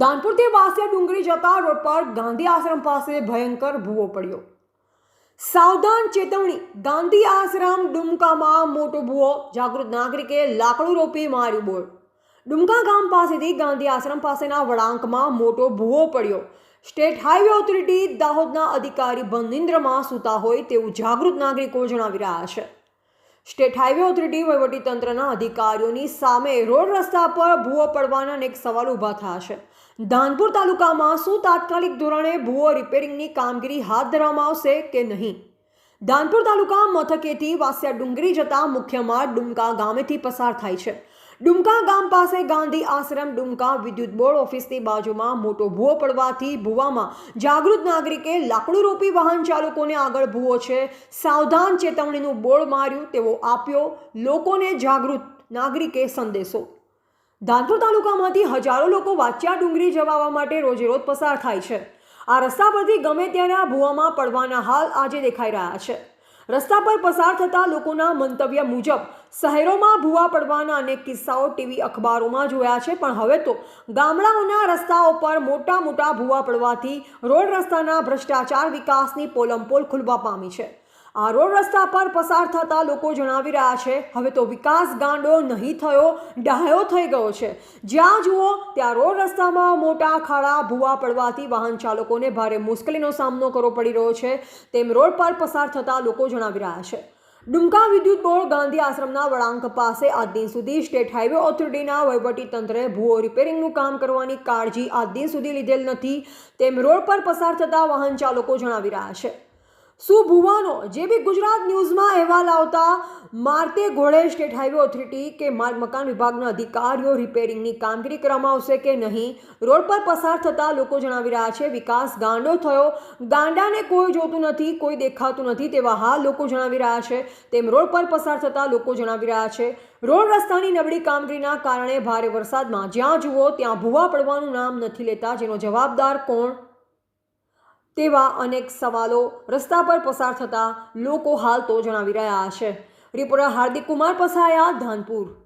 ધાનપુરથી વાસિયા ડુંગરી જતા રોડ પર ગાંધી આશ્રમ પાસે ભયંકર ભૂવો પડ્યો. સાવધાન ચેતવણી, ગાંધી આશ્રમ ડુમકામાં મોટો ભૂવો, જાગૃત નાગરિકે લાકડું રોપી માર્યું બોલ ડુમકા ગામ પાસેથી ગાંધી આશ્રમ પાસેના વળાંકમાં મોટો ભૂવો પડ્યો. સ્ટેટ હાઈવે ઓથોરિટી દાહોદના અધિકારી બંધિન્દ્રમાં સૂતા હોય તેવું જાગૃત નાગરિકો જણાવી રહ્યા છે. સ્ટેટ હાઈવે ઓથોરિટી વહીવટીતંત્રના અધિકારીઓની સામે રોડ રસ્તા પર ભૂવો પડવાના અનેક સવાલ ઊભા થયા છે. ધાનપુર તાલુકામાં શું તાત્કાલિક ધોરણે ભૂવો રિપેરિંગની કામગીરી હાથ ધરવામાં આવશે કે નહીં? ધાનપુર તાલુકા મથકેથી વાસિયા ડુંગરી જતા મુખ્ય માર્ગ ડુમકા ગામેથી પસાર થાય છે. ડુમકા ગામ પાસે ગાંધી આશ્રમ ડુમકા વિદ્યુત બોર્ડ ઓફિસની બાજુમાં મોટો ભૂવો પડવાથી ભૂવામાં જાગૃત નાગરિકે લાકડું રોપી વાહન ચાલકોને આગળ ભૂવો છે. સાવધાન ચેતવણીનું બોર્ડ માર્યું, તેવો આપ્યો લોકોને જાગૃત નાગરિકે સંદેશો. ધાનપુર તાલુકામાંથી હજારો લોકો વાચ્યા ડુંગરી જવા માટે રોજે રોજ પસાર થાય છે. આ રસ્તા પરથી ગમે ત્યારે આ ભૂવામાં પડવાના હાલ આજે દેખાઈ રહ્યા છે. રસ્તા પર પસાર થતા લોકોના મંતવ્ય મુજબ, શહેરોમાં ભૂવા પડવાના અનેક કિસ્સાઓ ટીવી અખબારોમાં જોયા છે, પણ હવે તો ગામડાઓના રસ્તાઓ પર મોટા મોટા ભૂવા પડવાથી રોડ રસ્તાના ભ્રષ્ટાચાર વિકાસની પોલમપોલ ખુલવા પામી છે. આ રોડ રસ્તા પર પસાર થતા લોકો જણાવી રહ્યા છે, હવે તો વિકાસ ગાંડો નહીં થયો ડાયો થઈ ગયો છે. જ્યાં જુઓ, ત્યાં રોડ રસ્તામાં મોટા ખાડા, ભૂવા પડવાથી વાહન ચાલકોને ભારે મુશ્કેલીનો સામનો કરવો પડી રહ્યો છે, તેમ રોડ પર પસાર થતા લોકો જણાવી રહ્યા છે. ડુમકા વિદ્યુત બોર્ડ ગાંધી આશ્રમના વળાંક પાસે આજ દિન સુધી સ્ટેટ હાઈવે ઓથોરિટીના તંત્રે ભૂવો રિપેરિંગનું કામ કરવાની કાળજી આજ દિન સુધી લીધેલ નથી, તેમ રોડ પર પસાર થતા વાહન ચાલકો જણાવી રહ્યા છે. શું ભુવાનો? જે બી ગુજરાત ન્યૂઝમાં અહેવાલ આવતા, મારતે ઘોડે સ્ટેટ હાઈવે ઓથોરિટી કે માર્ગ મકાન વિભાગના અધિકારીઓ રિપેરિંગની કામગીરી કરવામાં આવશે કે નહીં? રોડ પર પસાર થતા લોકો જણાવી રહ્યા છે, વિકાસ ગાંડો થયો. ગાંડાને કોઈ જોતું નથી, કોઈ દેખાતું નથી તેવા હાલ લોકો જણાવી રહ્યા છે. તેમ રોડ પર પસાર થતા લોકો જણાવી રહ્યા છે. રોડ રસ્તાની નબળી કામગીરીના કારણે ભારે વરસાદમાં જ્યાં જુઓ ત્યાં ભૂવા પડવાનું નામ નથી લેતા, જેનો જવાબદાર કોણ? તેવા અનેક સવાલો રસ્તા પર પસાર થતા લોકો હાલ તો જણાવી રહ્યા છે. રિપોર્ટર હાર્દિક કુમાર પસાયા ધાનપુર.